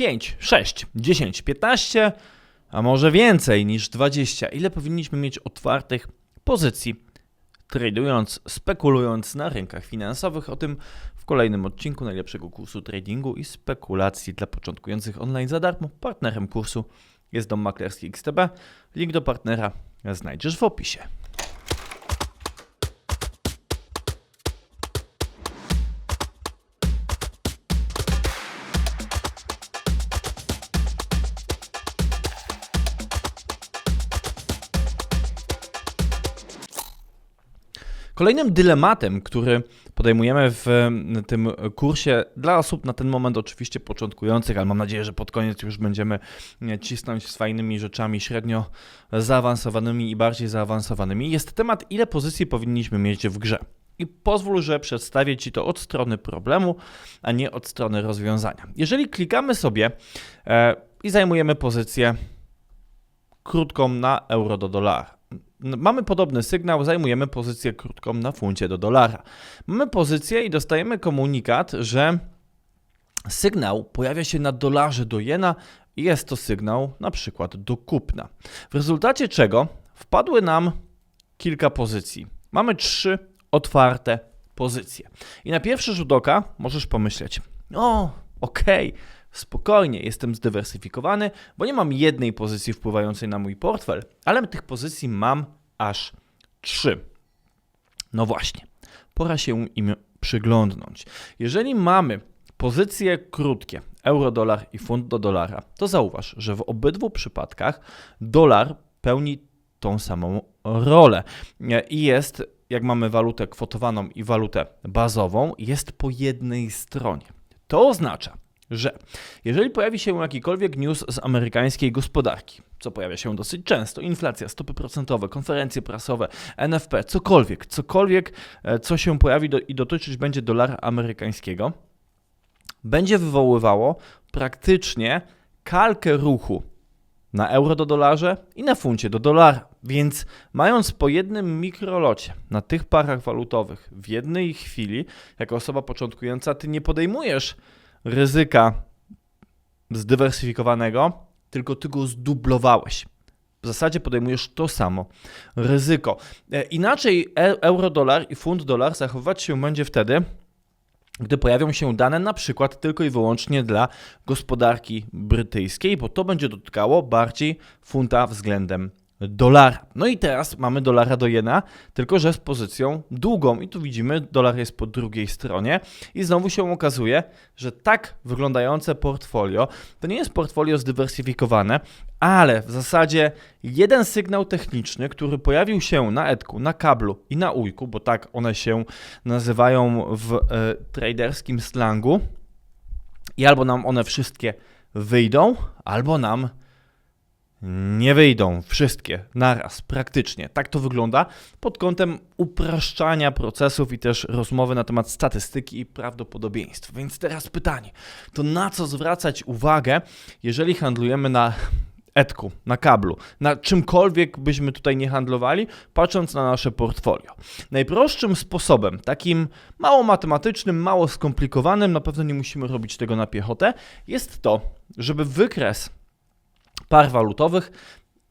5, 6, 10, 15, a może więcej niż 20. Ile powinniśmy mieć otwartych pozycji, tradując, spekulując na rynkach finansowych? O tym w kolejnym odcinku najlepszego kursu tradingu i spekulacji dla początkujących online za darmo. Partnerem kursu jest Dom Maklerski XTB. Link do partnera znajdziesz w opisie. Kolejnym dylematem, który podejmujemy w tym kursie dla osób na ten moment oczywiście początkujących, ale mam nadzieję, że pod koniec już będziemy cisnąć z fajnymi rzeczami średnio zaawansowanymi i bardziej zaawansowanymi, jest temat, ile pozycji powinniśmy mieć w grze. I pozwól, że przedstawię Ci to od strony problemu, a nie od strony rozwiązania. Jeżeli klikamy sobie e, i zajmujemy pozycję krótką na euro do dolara, Mamy podobny sygnał, zajmujemy pozycję krótką na funcie do dolara. Mamy pozycję i dostajemy komunikat, że sygnał pojawia się na dolarze do jena i jest to sygnał na przykład do kupna. W rezultacie czego wpadły nam kilka pozycji. Mamy trzy otwarte pozycje. I na pierwszy rzut oka możesz pomyśleć, o, okej, okay, spokojnie, jestem zdywersyfikowany, bo nie mam jednej pozycji wpływającej na mój portfel, ale tych pozycji mam aż trzy. No właśnie, pora się im przyglądnąć. Jeżeli mamy pozycje krótkie, euro, dolar i funt do dolara, to zauważ, że w obydwu przypadkach dolar pełni tą samą rolę i jest, jak mamy walutę kwotowaną i walutę bazową, jest po jednej stronie. To oznacza, że jeżeli pojawi się jakikolwiek news z amerykańskiej gospodarki, co pojawia się dosyć często, inflacja, stopy procentowe, konferencje prasowe, NFP, cokolwiek, cokolwiek, e, co się pojawi do, i dotyczyć będzie dolara amerykańskiego, będzie wywoływało praktycznie kalkę ruchu na euro do dolarze i na funcie do dolara. Więc mając po jednym mikrolocie na tych parach walutowych w jednej chwili, jako osoba początkująca, ty nie podejmujesz ryzyka zdywersyfikowanego, tylko ty go zdublowałeś. W zasadzie podejmujesz to samo ryzyko. E, inaczej e, euro-dolar i funt-dolar zachowywać się będzie wtedy, gdy pojawią się dane na przykład tylko i wyłącznie dla gospodarki brytyjskiej, bo to będzie dotykało bardziej funta względem dolara. No i teraz mamy dolara do jena, tylko że z pozycją długą. I tu widzimy, dolar jest po drugiej stronie. I znowu się okazuje, że tak wyglądające portfolio to nie jest portfolio zdywersyfikowane, ale w zasadzie jeden sygnał techniczny, który pojawił się na Edku, na kablu i na ujku, bo tak one się nazywają w e, traderskim slangu, i albo nam one wszystkie wyjdą, albo nam nie wyjdą wszystkie naraz, praktycznie. Tak to wygląda pod kątem upraszczania procesów i też rozmowy na temat statystyki i prawdopodobieństw. Więc teraz pytanie, to na co zwracać uwagę, jeżeli handlujemy na etku, na kablu, na czymkolwiek byśmy tutaj nie handlowali, patrząc na nasze portfolio. Najprostszym sposobem, takim mało matematycznym, mało skomplikowanym, na pewno nie musimy robić tego na piechotę, jest to, żeby wykres par walutowych,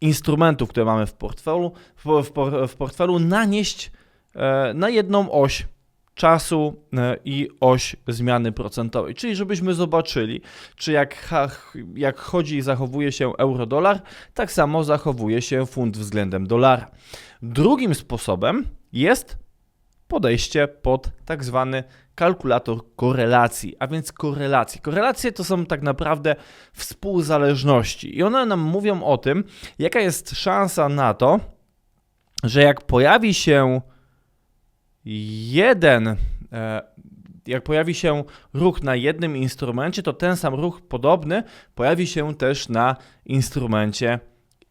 instrumentów, które mamy w portfelu, w, w, portfelu nanieść e, na jedną oś czasu e, i oś zmiany procentowej. Czyli żebyśmy zobaczyli, czy jak, jak chodzi i zachowuje się euro-dolar, tak samo zachowuje się funt względem dolara. Drugim sposobem jest podejście pod tak zwany kalkulator korelacji, a więc korelacji. Korelacje to są tak naprawdę współzależności i one nam mówią o tym, jaka jest szansa na to, że jak pojawi się jeden, e, jak pojawi się ruch na jednym instrumencie, to ten sam ruch podobny pojawi się też na instrumencie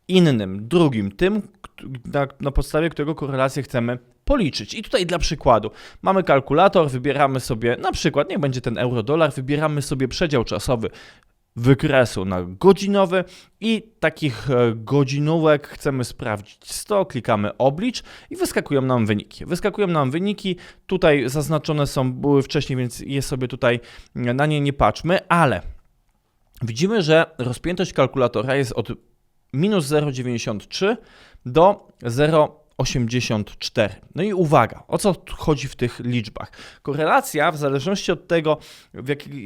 innym, drugim, tym, na, na podstawie którego korelację chcemy policzyć. I tutaj dla przykładu mamy kalkulator, wybieramy sobie na przykład, niech będzie ten euro-dolar, wybieramy sobie przedział czasowy wykresu na godzinowy i takich e, godzinówek chcemy sprawdzić 100, klikamy oblicz i wyskakują nam wyniki. Wyskakują nam wyniki, tutaj zaznaczone są, były wcześniej, więc je sobie tutaj na nie nie patrzmy, ale widzimy, że rozpiętość kalkulatora jest od minus 0,93 do 0,84. No i uwaga, o co chodzi w tych liczbach? Korelacja, w zależności od tego,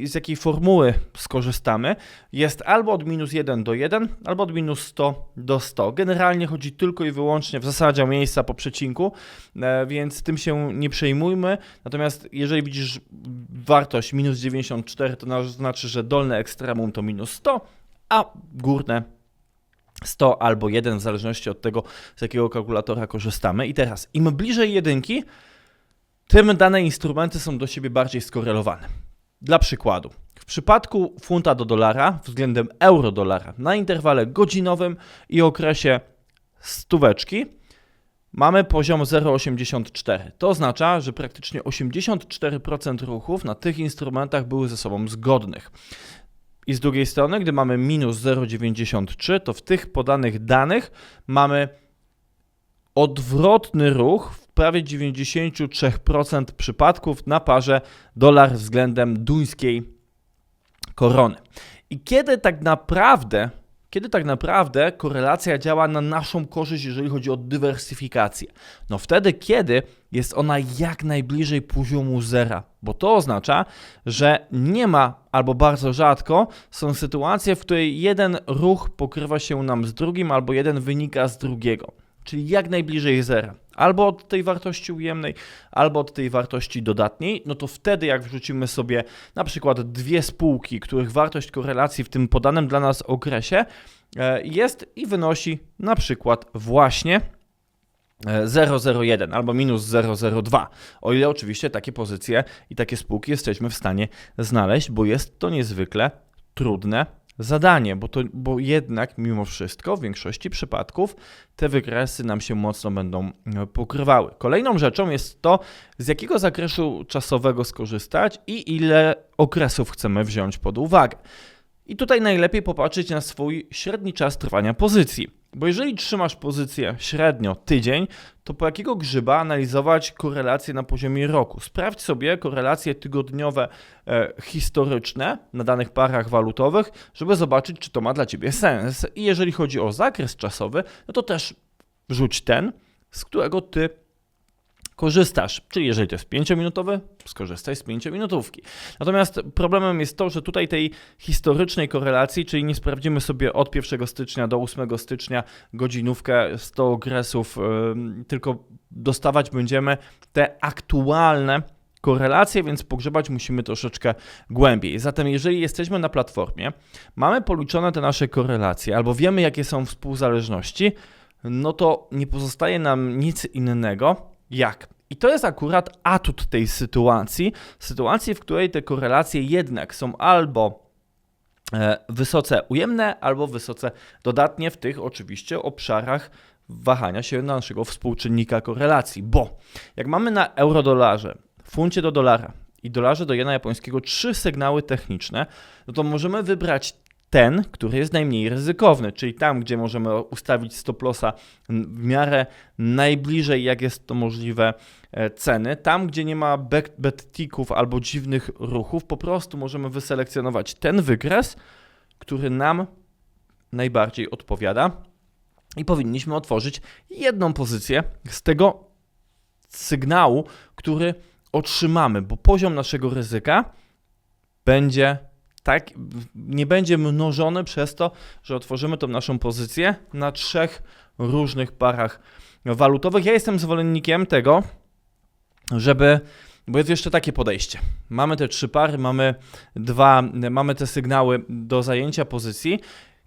z jakiej formuły skorzystamy, jest albo od minus 1 do 1, albo od minus 100 do 100. Generalnie chodzi tylko i wyłącznie w zasadzie o miejsca po przecinku, e, więc tym się nie przejmujmy. Natomiast jeżeli widzisz wartość minus 94, to znaczy, że dolne ekstremum to minus 100, a górne 100 albo 1, w zależności od tego, z jakiego kalkulatora korzystamy. I teraz, im bliżej jedynki, tym dane instrumenty są do siebie bardziej skorelowane. Dla przykładu, w przypadku funta do dolara względem euro-dolara na interwale godzinowym i okresie stóweczki mamy poziom 0,84. To oznacza, że praktycznie 84% ruchów na tych instrumentach były ze sobą zgodnych. I z drugiej strony, gdy mamy minus 0,93, to w tych podanych danych mamy odwrotny ruch w prawie 93% przypadków na parze dolar względem duńskiej korony. I kiedy tak naprawdę kiedy tak naprawdę korelacja działa na naszą korzyść, jeżeli chodzi o dywersyfikację? No wtedy, kiedy jest ona jak najbliżej poziomu zera, bo to oznacza, że nie ma albo bardzo rzadko są sytuacje, w której jeden ruch pokrywa się nam z drugim, albo jeden wynika z drugiego, czyli jak najbliżej zera. Albo od tej wartości ujemnej, albo od tej wartości dodatniej, no to wtedy jak wrzucimy sobie na przykład dwie spółki, których wartość korelacji w tym podanym dla nas okresie e, jest i wynosi na przykład właśnie 001 e, albo minus 002, o ile oczywiście takie pozycje i takie spółki jesteśmy w stanie znaleźć, bo jest to niezwykle trudne zadanie, bo, to, bo jednak mimo wszystko w większości przypadków te wykresy nam się mocno będą e, pokrywały. Kolejną rzeczą jest to, z jakiego zakresu czasowego skorzystać i ile okresów chcemy wziąć pod uwagę. I tutaj najlepiej popatrzeć na swój średni czas trwania pozycji. Bo jeżeli trzymasz pozycję średnio tydzień, to po jakiego grzyba analizować korelacje na poziomie roku? Sprawdź sobie korelacje tygodniowe e, historyczne na danych parach walutowych, żeby zobaczyć, czy to ma dla Ciebie sens. I jeżeli chodzi o zakres czasowy, no to też wrzuć ten, z którego Ty korzystasz. Czyli jeżeli to jest 5-minutowy, skorzystaj z 5-minutówki. Natomiast problemem jest to, że tutaj tej historycznej korelacji, czyli nie sprawdzimy sobie od 1 stycznia do 8 stycznia godzinówkę 100 okresów, tylko dostawać będziemy te aktualne korelacje, więc pogrzebać musimy troszeczkę głębiej. Zatem jeżeli jesteśmy na platformie, mamy policzone te nasze korelacje albo wiemy jakie są współzależności, no to nie pozostaje nam nic innego, jak. I to jest akurat atut tej sytuacji, sytuacji, w której te korelacje jednak są albo e, wysoce ujemne, albo wysoce dodatnie w tych oczywiście obszarach wahania się naszego współczynnika korelacji, bo jak mamy na eurodolarze, funcie do dolara i dolarze do jena japońskiego trzy sygnały techniczne, no to możemy wybrać ten, który jest najmniej ryzykowny, czyli tam, gdzie możemy ustawić stop lossa w miarę najbliżej, jak jest to możliwe, e, ceny. Tam, gdzie nie ma bettików albo dziwnych ruchów, po prostu możemy wyselekcjonować ten wykres, który nam najbardziej odpowiada i powinniśmy otworzyć jedną pozycję z tego sygnału, który otrzymamy, bo poziom naszego ryzyka będzie tak, nie będzie mnożone przez to, że otworzymy tą naszą pozycję na trzech różnych parach walutowych. Ja jestem zwolennikiem tego, żeby bo jest jeszcze takie podejście. Mamy te trzy pary, mamy dwa, mamy te sygnały do zajęcia pozycji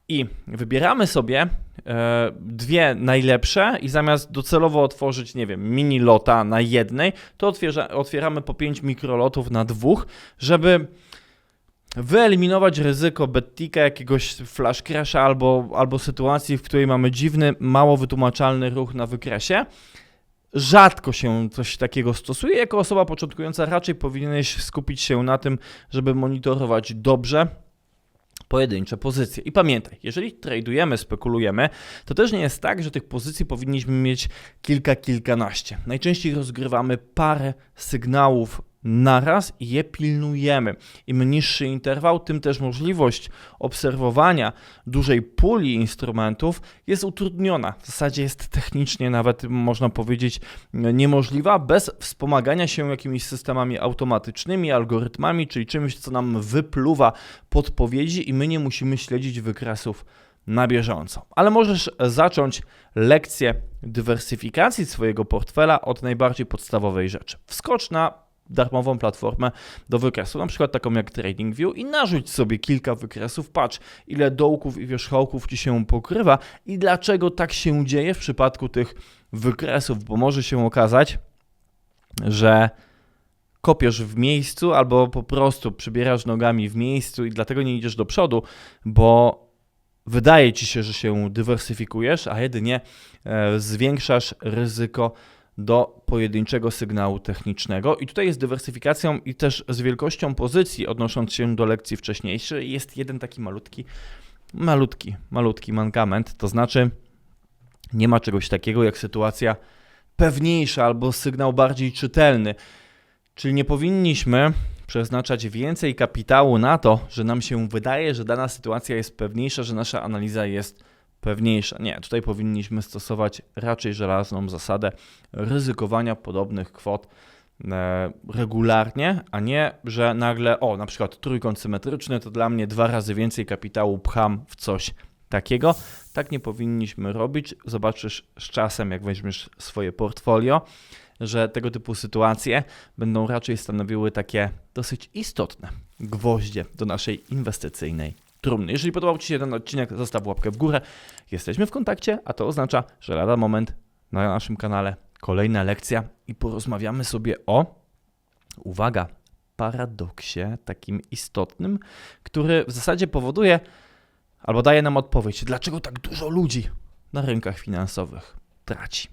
i wybieramy sobie e, dwie najlepsze i zamiast docelowo otworzyć, nie wiem, mini lota na jednej, to otwieramy po pięć mikrolotów na dwóch, żeby wyeliminować ryzyko bettika, jakiegoś flash crasha albo, albo sytuacji, w której mamy dziwny, mało wytłumaczalny ruch na wykresie. Rzadko się coś takiego stosuje. Jako osoba początkująca raczej powinieneś skupić się na tym, żeby monitorować dobrze pojedyncze pozycje. I pamiętaj, jeżeli tradujemy, spekulujemy, to też nie jest tak, że tych pozycji powinniśmy mieć kilka, kilkanaście. Najczęściej rozgrywamy parę sygnałów naraz i je pilnujemy. Im niższy interwał, tym też możliwość obserwowania dużej puli instrumentów jest utrudniona. W zasadzie jest technicznie nawet, można powiedzieć, niemożliwa bez wspomagania się jakimiś systemami automatycznymi, algorytmami, czyli czymś, co nam wypluwa podpowiedzi i my nie musimy śledzić wykresów na bieżąco. Ale możesz zacząć lekcję dywersyfikacji swojego portfela od najbardziej podstawowej rzeczy. Wskocz na darmową platformę do wykresu, na przykład taką jak TradingView i narzuć sobie kilka wykresów, patrz ile dołków i wierzchołków ci się pokrywa i dlaczego tak się dzieje w przypadku tych wykresów, bo może się okazać, że kopiesz w miejscu albo po prostu przybierasz nogami w miejscu i dlatego nie idziesz do przodu, bo wydaje ci się, że się dywersyfikujesz, a jedynie e, zwiększasz ryzyko do pojedynczego sygnału technicznego. I tutaj jest dywersyfikacją i też z wielkością pozycji, odnosząc się do lekcji wcześniejszej, jest jeden taki malutki, malutki, malutki mankament, to znaczy nie ma czegoś takiego jak sytuacja pewniejsza albo sygnał bardziej czytelny. Czyli nie powinniśmy przeznaczać więcej kapitału na to, że nam się wydaje, że dana sytuacja jest pewniejsza, że nasza analiza jest pewniejsza. Nie, tutaj powinniśmy stosować raczej żelazną zasadę ryzykowania podobnych kwot e, regularnie, a nie, że nagle, o, na przykład trójkąt symetryczny to dla mnie dwa razy więcej kapitału pcham w coś takiego. Tak nie powinniśmy robić. Zobaczysz z czasem, jak weźmiesz swoje portfolio, że tego typu sytuacje będą raczej stanowiły takie dosyć istotne gwoździe do naszej inwestycyjnej trumny. Jeżeli podobał Ci się ten odcinek, zostaw łapkę w górę. Jesteśmy w kontakcie, a to oznacza, że lada moment na naszym kanale kolejna lekcja i porozmawiamy sobie o, uwaga, paradoksie takim istotnym, który w zasadzie powoduje albo daje nam odpowiedź, dlaczego tak dużo ludzi na rynkach finansowych traci.